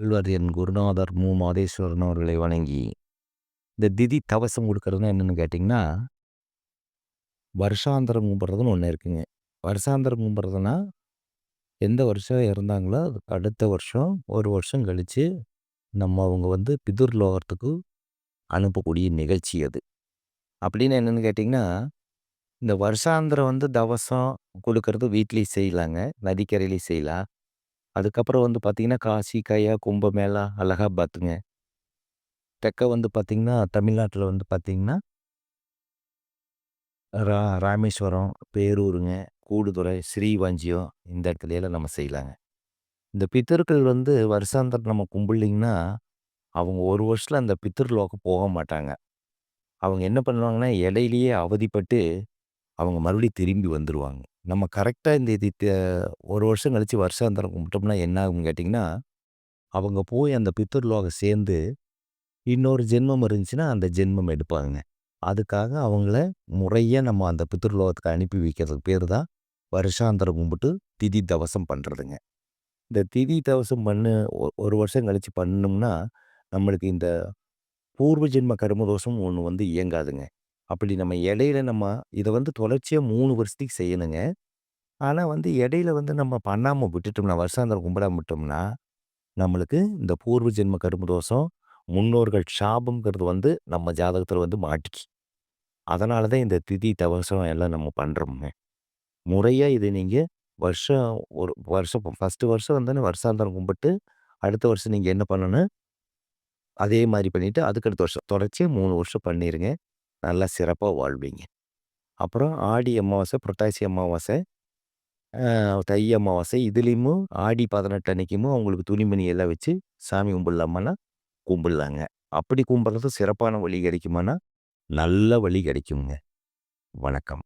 செல்வர் என் குருநாதர் மு. மாதேஸ்வரன் அவர்களை வணங்கி, இந்த திதி தவசம் கொடுக்கறதுனா என்னென்னு கேட்டிங்கன்னா, வருஷாந்திரம் கும்பிட்றதுன்னு ஒன்று இருக்குங்க. வருஷாந்திரம் கும்பிட்றதுனா எந்த வருஷம் இறந்தாங்களோ, அதுக்கு அடுத்த வருஷம், ஒரு வருஷம் கழிச்சு, நம்ம அவங்க வந்து பிதுர் லோகத்துக்கு அனுப்பக்கூடிய நிகழ்ச்சி அது. அப்படின்னு என்னென்னு கேட்டிங்கன்னா, இந்த வருஷாந்திரம் வந்து தவசம் கொடுக்கறது வீட்லேயும் செய்யலாங்க. நதிக்கரையிலையும் செய்யலாம். அதுக்கப்புறம் வந்து பார்த்திங்கன்னா காசி, கயா, கும்பமேளா, அலகாபாத்துங்க. தெற்க வந்து பார்த்திங்கன்னா தமிழ்நாட்டில் வந்து பார்த்தீங்கன்னா ரா ராமேஸ்வரம், பேரூருங்க, கூடுதுறை, ஸ்ரீவஞ்சியம் இந்த இடத்துலயெல்லாம் நம்ம செய்யலாங்க. இந்த பித்தர்கள் வந்து வருஷாந்தரம் நம்ம கும்பிடலிங்கன்னா, அவங்க ஒரு வருஷத்தில் அந்த பித்தர்லோக்கம் போக மாட்டாங்க. அவங்க என்ன பண்ணுவாங்கன்னா, இடையிலேயே அவதிப்பட்டு, அவங்க மறுபடியும் திரும்பி வந்துடுவாங்க நம்ம கரெக்டாக இந்த இது ஒரு வருஷம் கழித்து வருஷாந்திரம் கும்பிட்டோம்னா என்ன ஆகும்னு கேட்டிங்கன்னா, அவங்க போய் அந்த பித்தர்லோக சேர்ந்து, இன்னொரு ஜென்மம் இருந்துச்சுன்னா, அந்த ஜென்மம் எடுப்பாங்க. அதுக்காக அவங்கள முறையாக நம்ம அந்த பித்ருலோகத்துக்கு அனுப்பி வைக்கிறதுக்கு பேர் தான் வருஷாந்திரம் கும்பிட்டு திதி தவசம் பண்ணுறதுங்க இந்த திதி தவசம் பண்ணு ஒ ஒரு வருஷம் கழிச்சு பண்ணோம்னா, நம்மளுக்கு இந்த பூர்வ ஜென்ம கர்ம தோஷம் ஒன்று வந்து இயங்காதுங்க. அப்படி நம்ம இடையில நம்ம இதை வந்து தொடர்ச்சியாக மூணு வருஷத்துக்கு செய்யணுங்க. ஆனா வந்து இடையில வந்து நம்ம பண்ணாம விட்டுட்டோம்னா, வருஷாந்தரம் கும்பிடாம விட்டோம்னா, நம்மளுக்கு இந்த பூர்வ ஜென்ம கர்ம தோஷம், முன்னோர்கள் சாபம்ங்கிறது வந்து நம்ம ஜாதகத்துல வந்து மாட்டிக்கி. அதனால தான் இந்த திதி தவசம் எல்லாம் நம்ம பண்றோம்ங்க. முறையா இதை நீங்க வருஷம் ஒரு வருஷம் ஃபர்ஸ்ட்டு வருஷம் வந்தோனே வருஷாந்தரம் கும்பிட்டு, அடுத்த வருஷம் நீங்க என்ன பண்ணணும் அதே மாரி பண்ணிட்டு, அதுக்கு அடுத்த வருஷம் தொடர்ச்சியா 3 வருஷம் பண்ணிருங்க. நல்லா சிறப்பாக வாழ்வீங்க. அப்புறம் ஆடி அமாவாசை, புரட்டாசி அமாவாசை, தை அமாவாசை இதுலேயும் ஆடி 18 அன்னைக்கும் அவங்களுக்கு துணிமணி எல்லாம் வச்சு சாமி கும்பிடலாமான்னா, கும்பிடலாங்க. அப்படி கும்பிட்றது சிறப்பான வழி கிடைக்குமான்னா, நல்ல வழி கிடைக்குங்க. வணக்கம்.